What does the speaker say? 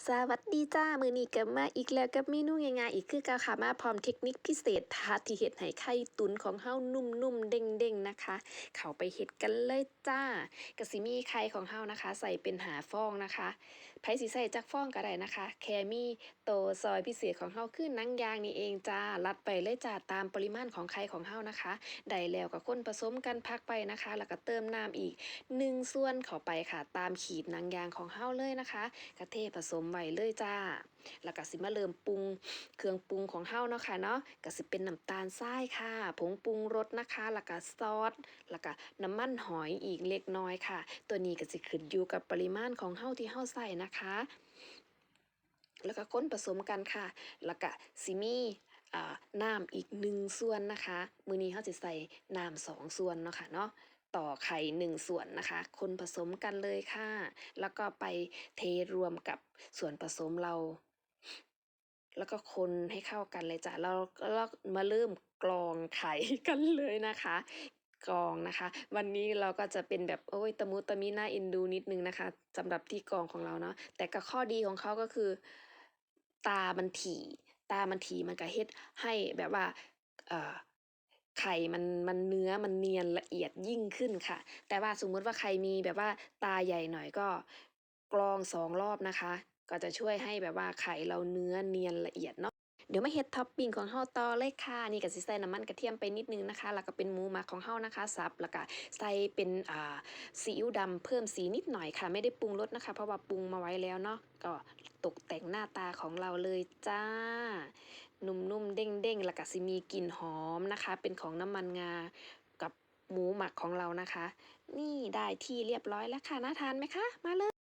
สวัสดีจ้า มือนี้ก็มาอีกแล้วกับเมนูง่ายๆอีกคือก่าค่ะมาพร้อมเทคนิคพิเศษทาที่เฮ็ดให้ไข่ตุ๋นของเฮานุ่มๆเด้งๆนะคะ เข้าไปเฮ็ดกันเลยจ้าก็สิมีไข่ของเฮานะคะ ใส่เป็นหาฟองนะคะไผสิใส่จักฟองก็ได้นะคะ แคมีโตซอยพิเศษของเฮาคือหนังยางนี่เองจ้ารัดไปเลยจ้าตามปริมาณของไข่ของเฮานะคะได้แล้วก็คนผสมกันพักไปนะคะ แล้วก็เติมน้ำอีก1ส่วนเข้าไปค่ะ ตามขีดนังยางของเฮาเลยนะคะกะเทผสมไว้เลยจ้า แล้วก็สิมาเริ่มปรุง เครื่องปรุงของเฮาเนาะค่ะเนาะก็สิเป็นน้ำตาลทรายค่ะ ผงปรุงรสนะคะ แล้วก็ซอส แล้วก็น้ำมันหอยอีกเล็กน้อยค่ะ ตัวนี้ก็สิขึ้นอยู่กับปริมาณของเฮาที่เฮาใส่นะคะ แล้วก็คนผสมกันค่ะ แล้วก็สิมีอ่าน้ำอีกหนึ่งส่วนนะคะ มือนี้เฮาสิใส่น้ำสองส่วนเนาะค่ะเนาะ ต่อไข่หนึ่งส่วนนะคะ คนผสมกันเลยค่ะ แล้วก็ไปเทรวมกับส่วนผสมเรา แล้วก็คนให้เข้ากันเลยจ้ะแล้วแล้วมาเริ่มกรองไข่กันเลยนะคะกรองนะคะ วันนี้เราก็จะเป็นแบบโอ้ยตะมุตะมิน่าอ็นดูนิดนึงนะคะสำหรับที่กรองของเราเนาะแต่ก็ข้อดีของเขาก็คือ ตามันถี่ ตามันถี่มันก็เฮ็ดให้แบบว่าเอ่อ ไข่มันมันเนื้อมันเนียนละเอียดยิ่งขึ้นค่ะ แต่ว่าสมมุติว่าใครมีแบบว่าตาใหญ่หน่อยก็กรองสองรอบนะคะ ก็จะช่วยให้แบบว่าไข่เราเนื้อเนียนละเอียดเนาะเดี๋ยวมาเฮ็ดท็อปปิ้งของเฮาต่อเลยค่ะ นี่ก็สิใส่น้ำมันกระเทียมไปนิดนึงนะคะ แล้วก็เป็นหมูหมักของเฮานะคะสับแล้วก็ใส่เป็นอ่าซีอิ๊วดำเพิ่มสีนิดหน่อยค่ะ ไม่ได้ปรุงรสนะคะ เพราะว่าปรุงมาไว้แล้วเนาะก็ตกแต่งหน้าตาของเราเลยจ้า นุ่มๆเด้งๆแล้วก็สิมีกลิ่นหอมนะคะ เป็นของน้ำมันงากับหมูหมักของเรานะคะ นี่ได้ที่เรียบร้อยแล้วค่ะน่าทานไหมคะ มาเลย